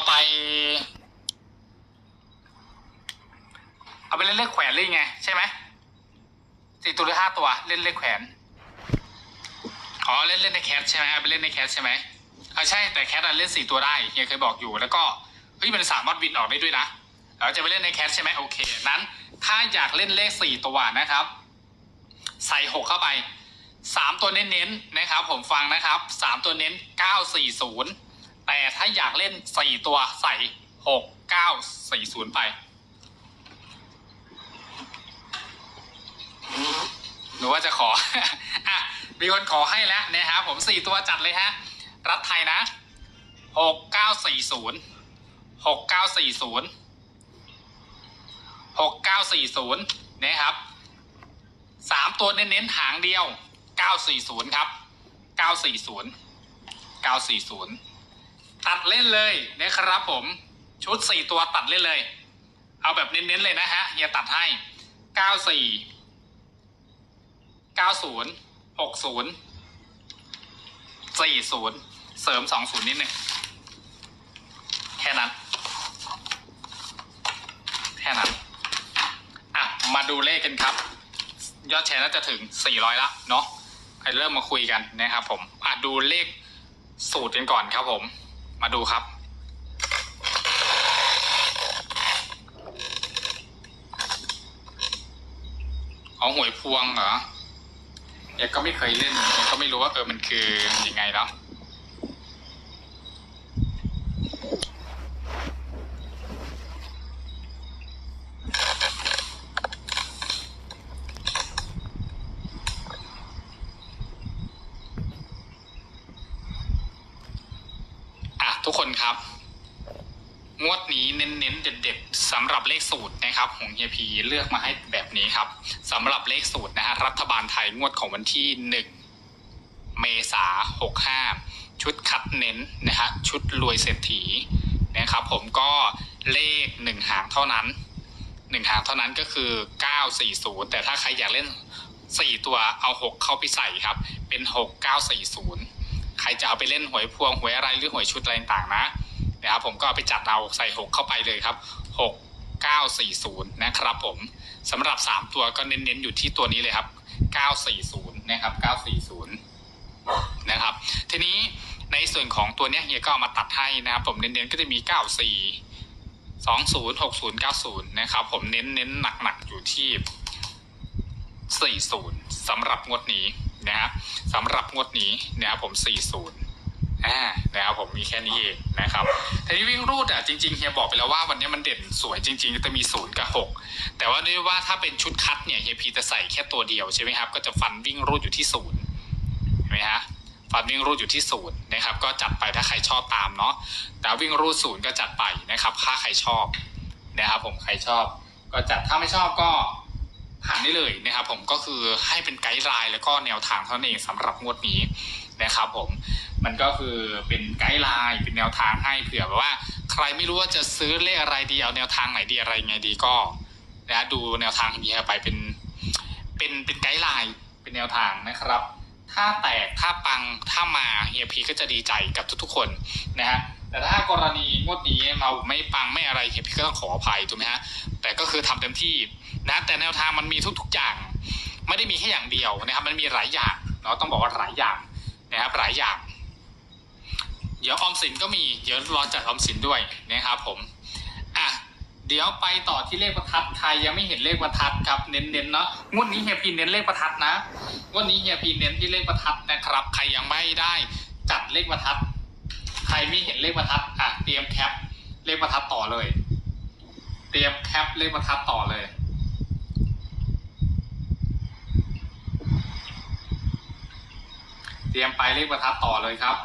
เอาไป เอาไปเล่นเลขแขวนหรือยังไง ใช่ไหมสี่ตัวหรือห้าตัว เล่นเลขแขวนอ๋อเล่นเล่นในแคทใช่ไหมเอาไปเล่นในแคทใช่ไหมอ่าใช่แต่แคทอะเล่นสี่ตัวได้เฮียเคยบอกอยู่แล้วก็เฮ้ยมันสามารถบินออกได้ด้วยนะเราจะไปเล่นในแคทใช่ไหมโอเค นั้น ถ้าอยากเล่นเลขสี่ตัวนะครับ ใส่หกเข้าไปสามตัวเน้นๆนะครับ ผมฟังนะครับสามตัวเน้นเก้าสี่ศูนย์ แต่ถ้าอยากเล่นสี่ตัวใส่หกเก้าสี่ศูนย์ไป หรือว่าจะขออะมีคนขอให้แล้วนะครับผมสี่ตัวจัดเลยฮะ รัฐไทยนะหกเก้าสี่ศูนย์หกเก้าสี่ศูนย์หกเก้าสี่ศูนย์นะครับสามตัวเน้นๆหางเดียวเก้าสี่ศูนย์ครับเก้าสี่ศูนย์เก้าสี่ศูนย์ ตัดเล่นเลยนะครับผมชุดสี่ตัวตัดเล่นเลย เอาแบบเน้นๆเลยนะฮะเฮียตัดให้เก้าสี่เก้าศูนย์หกศูนย์สี่ศูนย์เสริมสองศูนย์นิดหนึ่งแค่นั้นแค่นั้นอะมาดูเลขกันครับ ยอดแชร์น่าจะถึงสี่ร้อยละเนาะใครเริ่มมาคุยกันนะครับผมอะดูเลขสูตรกันก่อนครับผม มาดูครับ เอาหวยพวงเหรอเอกก็ไม่เคยเล่นเอกก็ไม่รู้ว่าเออมันคือยังไงเนา ทุกคนครับ งวดนี้เน้นๆเด็ดๆสำหรับเลขสูตรนะครับของเฮียพีเลือกมาให้แบบนี้ครับสำหรับเลขสูตรนะฮะรัฐบาลไทยงวดของวันที่หนึ่งเมษาหกห้าชุดคัดเน้นนะฮะชุดรวยเศรษฐีนะครับผมก็เลขหนึ่งหางเท่านั้นหนึ่งหางเท่านั้นก็คือเก้าสี่ศูนย์แต่ถ้าใครอยากเล่นสี่ตัวเอาหกเข้าไปใส่ครับ เป็นหกเก้าสี่ศูนย์ ใครจะเอาไปเล่นหวยพวงหวยอะไรหรือหวยชุดอะไรต่างๆนะนะครับผมก็ไปจัดเอาใส่ 6 เข้าไปเลยครับ 6 9 4 0 นะครับผมสำหรับ 3 ตัวก็เน้นๆอยู่ที่ตัวนี้เลยครับ 940 นะครับ 940 นะครับ ทีนี้ในส่วนของตัวเนี้ยเฮียก็เอามาตัดให้นะครับ ผมเน้นๆก็จะมี 94 20 60 90 นะครับ ผมเน้นๆหนักๆอยู่ที่ 40สำหรับงวดนี้ นะครับสำหรับงวดนี้นะครับผม 40อ่านะครับผมมีแค่นี้เองนะครับทีนี้วิ่งรูดอะจริงๆเฮียบอกไปแล้วว่าวันนี้มันเด่นสวยจริงๆจะมีศูนย์กับหกแต่ว่าด้วยว่าถ้าเป็นชุดคัดเนี่ยเฮียพีจะใส่แค่ตัวเดียวใช่ไหมครับก็จะฟันวิ่งรูดอยู่ที่ศูนย์เห็นไหมฮะฟันวิ่งรูดอยู่ที่ศูนย์นะครับก็จัดไปถ้าใครชอบตามเนาะแต่วิ่งรูดศูนย์ก็จัดไปนะครับถ้าใครชอบนะครับผมใครชอบ ก็จัดถ้าไม่ชอบก็ ผ่านได้เลยนะครับผมก็คือให้เป็นไกด์ไลน์แล้วก็แนวทางเท่านั้นเองสำหรับงวดนี้นะครับผมมันก็คือเป็นไกด์ไลน์เป็นแนวทางให้เผื่อแบบว่า ใครไม่รู้ว่าจะซื้อเลขอะไรดีเอาแนวทางไหนดีอะไรไงดีก็นะดูแนวทางเฮียไปเป็นเป็นเป็นไกด์ไลน์เป็นแนวทางนะครับ ถ้าแตกถ้าปังถ้ามาเฮียพีก็จะดีใจกับทุกๆคนนะฮะแต่ถ้ากรณีงวดนี้เราไม่ปังไม่อะไรเฮียพีก็ต้องขออภัยถูกไหมฮะแต่ก็คือทำเต็มที่ นะแต่แนวทางมันมีทุกๆอย่าง ไม่ได้มีแค่อย่างเดียวนะครับ มันมีหลายอย่างเนาะต้องบอกว่าหลายอย่างนะครับหลายอย่าง เดี๋ยวออมสินก็มีเดี๋ยวรอจัดออมสินด้วยนะครับผมอะเดี๋ยวไปต่อที่เลขประทัดใครยังไม่เห็นเลขประทัดครับ เน้นๆเนาะงวดนี้เฮียพีเน้นเลขประทัดนะงวดนี้เฮียพีเน้นที่เลขประทัดนะครับ ใครยังไม่ได้จัดเลขประทัด ใครไม่เห็นเลขประทัดอะเตรียมแคปเลขประทัดต่อเลย เตรียมแคปเลขประทัดต่อเลย เตรียมไปเลขประทัดต่อเลยครับ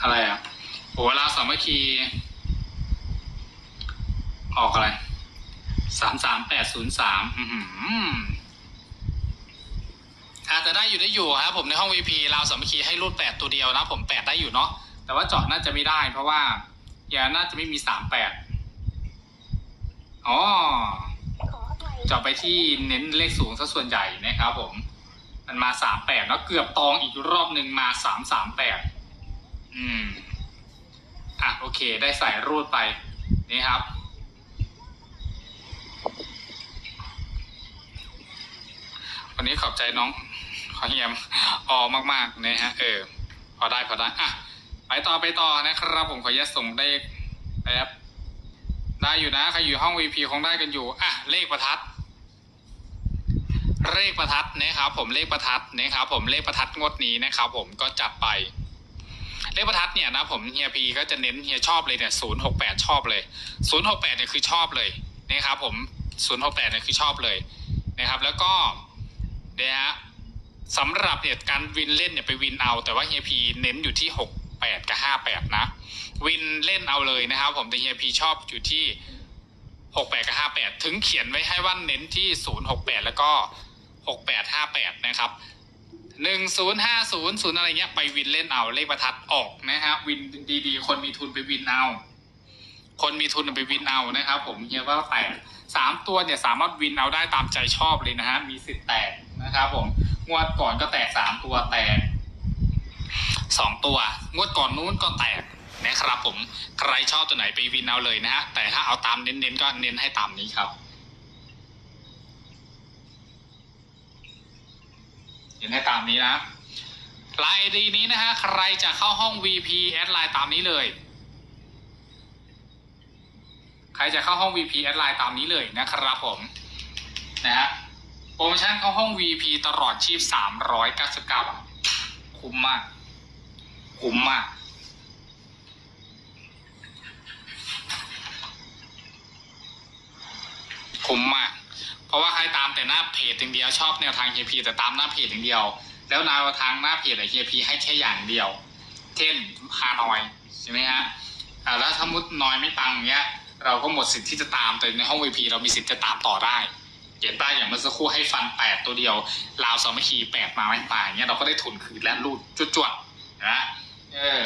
อะไรอะโอ้ลาวสามัคคี ออกอะไรสามสามแปดศูนย์สามอือหืออาจจะได้อยู่ได้อยู่ครับผมในห้อง VP ลาวสามัคคีให้รูดแปดตัวเดียวนะ ผมแปดได้อยู่เนาะแต่ว่าเจาะน่าจะไม่ได้ เพราะว่าอย่าน่าจะไม่มีสามแปดอ๋อเจาะไปที่เน้นเลขสูงซะส่วนใหญ่นะครับผม มันมาสามแปดแล้วเกือบตองอีกรอบหนึ่งมาสามสามแปด อืม อะโอเค ได้ใส่รูดไป นี่ครับ วันนี้ขอบใจน้องขอเฮียมออมากๆนะฮะ เออ พอได้พอได้ อะ ไปต่อไปต่อนะครับ ผมขออนุญาตส่งได้แป๊บได้อยู่นะใครอยู่ห้อง VP คงได้กันอยู่ อะ เลขประทัด เลขประทัดนะครับ ผมเลขประทัดนะครับ ผมเลขประทัดงวดนี้นะครับ ผมก็จัดไป เลขประทัดเนี่ยนะผมเฮียพีก็จะเน้นเฮียชอบเลยเนี่ยศูนย์หกแปดชอบเลยศูนย์หกแปดเนี่ยคือชอบเลยนะครับผมศูนย์หกแปดเนี่ยคือชอบเลยนะครับแล้วก็เนี่ยฮะสำหรับเนี่ยการวินเล่นเนี่ยไปวินเอา แต่ว่าเฮียพีเน้นอยู่ที่หกแปดกับห้าแปดนะ วินเล่นเอาเลยนะครับ ผมแต่เฮียพีชอบอยู่ที่หกแปดกับห้าแปดถึงเขียนไว้ให้ว่าเน้นที่ศูนย์หกแปดแล้วก็หกแปดห้าแปดนะครับ หนึ่งศูนย์ห้าศูนย์ศูนย์อะไรเงี้ยไปวินเล่นเอาเลขประทัดออกนะฮะวินดีๆ คนมีทุนไปวินเอาคนมีทุนไปวินเอานะครับผมเฮียว่าแตกสามตัวเนี่ยสามารถวินเอาได้ตามใจชอบเลยนะฮะมีสิทธิ์แตกนะครับผมงวดก่อนก็แตกสามตัวแตกสองตัว งวดก่อนนู้นก็แตกนะครับผมใครชอบตัวไหนไปวินเอาเลยนะฮะแต่ถ้าเอาตามเน้นๆก็เน้นให้ตามนี้ครับ เห็นให้ตามนี้นะไลน์ดีนี้นะฮะ ใครจะเข้าห้อง VP แอดไลน์ตามนี้เลย ใครจะเข้าห้อง VP แอดไลน์ตามนี้เลยนะครับผมนะฮะโปรโมชั่นเข้าห้อง VP ตลอดชีพ 399 บาท คุ้มมาก คุ้มมาก คุ้มมาก เพราะว่าใครตามแต่หน้าเพจอย่างเดียวชอบแนวทางเฮียพีแต่ตามหน้าเพจอย่างเดียว แล้วแนวทางหน้าเพจอะเฮียพีให้แค่อย่างเดียว เช่นฮานอยใช่ไหมฮะแล้วถ้ามุดน้อยไม่ปังอย่างเงี้ย เราก็หมดสิทธิ์ที่จะตามแต่ในห้องวีพีเรามีสิทธิ์จะตามต่อได้เห็นได้อย่างเมื่อสักครู่ให้ฟันแปดตัวเดียวลาวสามัคคีแปดมาไม่ตายเงี้ยเราก็ได้ทุนคืนและรูดจวดๆนะเออ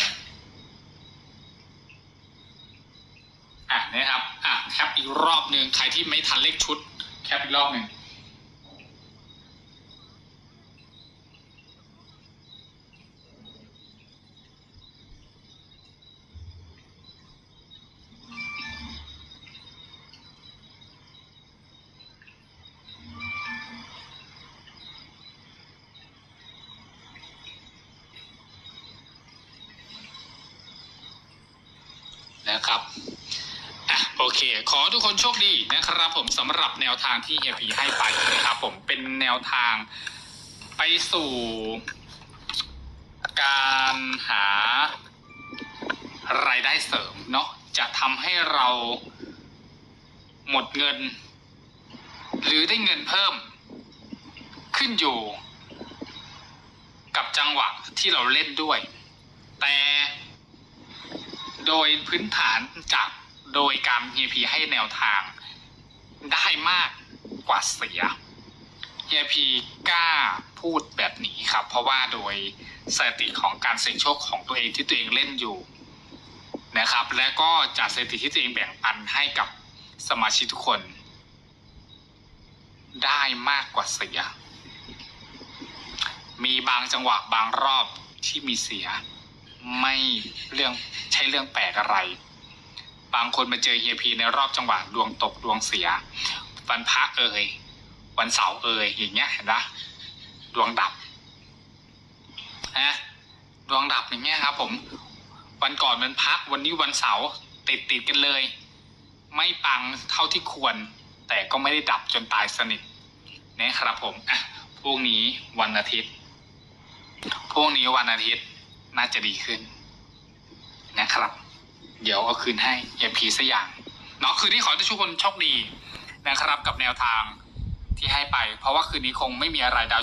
อะนะครับอะแคปอีกรอบหนึ่งใครที่ไม่ทันเลขชุด แคปอีกรอบหนึ่งนะครับ โอเค ขอทุกคนโชคดีนะครับ ผมสำหรับแนวทางที่เฮียพีให้ไปนะครับ ผมเป็นแนวทางไปสู่การหารายได้เสริมเนาะจะทำให้เราหมดเงิน หรือได้เงินเพิ่ม ขึ้นอยู่ กับจังหวะที่เราเล่นด้วย แต่โดยพื้นฐานจาก โดยการเฮียพีให้แนวทางได้มากกว่าเสียเฮียพีกล้าพูดแบบนี้ครับ เพราะว่าโดยสถิติของการเสี่ยงโชคของตัวเองที่ตัวเองเล่นอยู่นะครับ และก็จากสถิติที่ตัวเองแบ่งปันให้กับสมาชิกทุกคน ได้มากกว่าเสีย มีบางจังหวะบางรอบที่มีเสีย ไม่เรื่องใช่เรื่องแปลกอะไร บางคนมาเจอเฮียพีในรอบจังหวะดวงตกดวงเสีย วันพระเอ่ยวันเสาร์เอ่ยอย่างเงี้ยเห็นปะดวงดับนะดวงดับอย่างเงี้ยครับ ผม วันก่อนวันพระวันนี้วันเสาร์ติดติดกันเลย ไม่ปังเท่าที่ควร แต่ก็ไม่ได้ดับจนตายสนิทนะครับผมอะพรุ่งนี้วันอาทิตย์พรุ่งนี้วันอาทิตย์น่าจะดีขึ้นนะครับ เดี๋ยวเอาคืนให้อย่าผีสักอย่างเนาะคืนนี้ขอให้ทุกคนโชคดีนะครับกับแนวทางที่ให้ไป เพราะว่าคืนนี้คงไม่มีอะไรดาว